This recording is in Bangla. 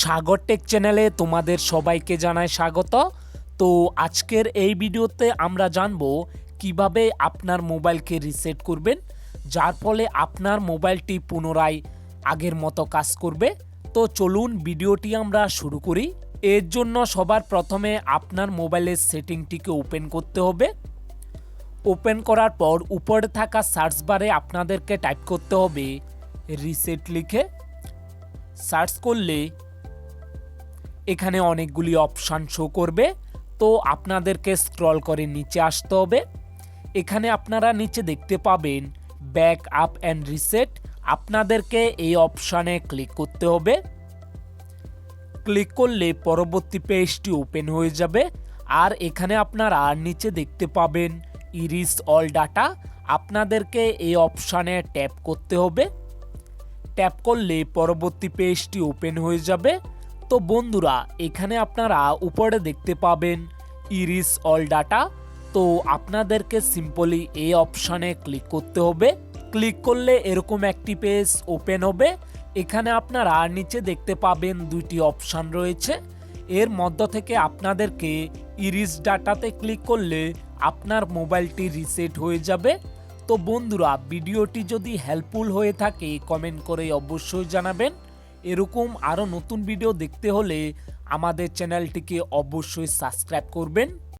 সাগর টেক চ্যানেলে তোমাদের সবাইকে জানায় স্বাগত। তো আজকের এই ভিডিওতে আমরা জানব কীভাবে আপনার মোবাইলকে রিসেট করবেন, যার ফলে আপনার মোবাইলটি পুনরায় আগের মতো কাজ করবে। তো চলুন ভিডিওটি আমরা শুরু করি। এর জন্য সবার প্রথমে আপনার মোবাইলের সেটিংটিকে ওপেন করতে হবে। ওপেন করার পর উপরে থাকা সার্চ বারে আপনাদেরকে টাইপ করতে হবে রিসেট লিখে। সার্চ করলে এখানে অনেকগুলি অপশান শো করবে। তো আপনাদেরকে স্ক্রল করে নিচে আসতে হবে। এখানে আপনারা নিচে দেখতে পাবেন ব্যাক আপ অ্যান্ড রিসেট আপনাদেরকে এই অপশানে ক্লিক করতে হবে। ক্লিক করলে পরবর্তী পেজটি ওপেন হয়ে যাবে। আর এখানে আপনারা নিচে দেখতে পাবেন ইরিস অল ডাটা আপনাদেরকে এই অপশানে ট্যাপ করতে হবে। ট্যাপ করলে পরবর্তী পেজটি ওপেন হয়ে যাবে। তো বন্ধুরা, এখানে আপনারা উপরে দেখতে পাবেন ইরিস অল ডাটা। তো আপনাদেরকে সিম্পলি এই অপশানে ক্লিক করতে হবে। ক্লিক করলে এরকম একটি পেজ ওপেন হবে। এখানে আপনারা নিচে দেখতে পাবেন দুইটি অপশান রয়েছে। এর মধ্য থেকে আপনাদেরকে ইরিস ডাটাতে ক্লিক করলে আপনার মোবাইলটি রিসেট হয়ে যাবে। তো বন্ধুরা, ভিডিওটি যদি হেল্পফুল হয়ে থাকে, কমেন্ট করে অবশ্যই জানাবেন। এরকম আরও নতুন ভিডিও দেখতে হলে আমাদের চ্যানেলটিকে অবশ্যই সাবস্ক্রাইব করবেন।